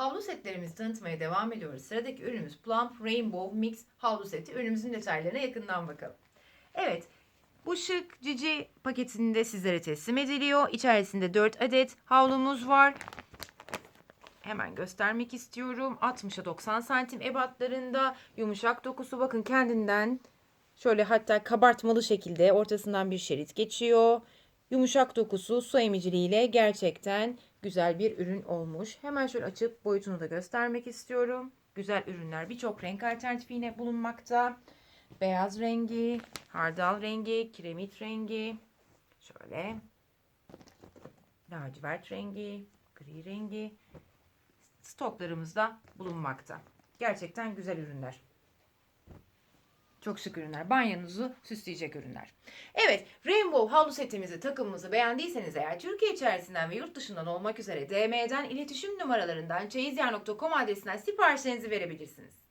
Havlu setlerimizi tanıtmaya devam ediyoruz. Sıradaki ürünümüz Plump Rainbow Mix havlu seti. Ürünümüzün detaylarına yakından bakalım. Evet, bu şık cici paketinde sizlere teslim ediliyor. İçerisinde 4 adet havlumuz var. Hemen göstermek istiyorum. 60'a 90 santim ebatlarında yumuşak dokusu bakın kendinden şöyle hatta kabartmalı şekilde ortasından bir şerit geçiyor. Yumuşak dokusu su emiciliğiyle gerçekten güzel bir ürün olmuş. Hemen şöyle açıp boyutunu da göstermek istiyorum. Güzel ürünler birçok renk alternatifi yine bulunmakta. Beyaz rengi, hardal rengi, kiremit rengi, şöyle lacivert rengi, gri rengi stoklarımızda bulunmakta. Gerçekten güzel ürünler. Çok şık ürünler. Banyonuzu süsleyecek ürünler. Evet, Rainbow havlu setimizi, takımımızı beğendiyseniz eğer Türkiye içerisinden ve yurt dışından olmak üzere DM'den iletişim numaralarından çeyizyer.com adresinden siparişlerinizi verebilirsiniz.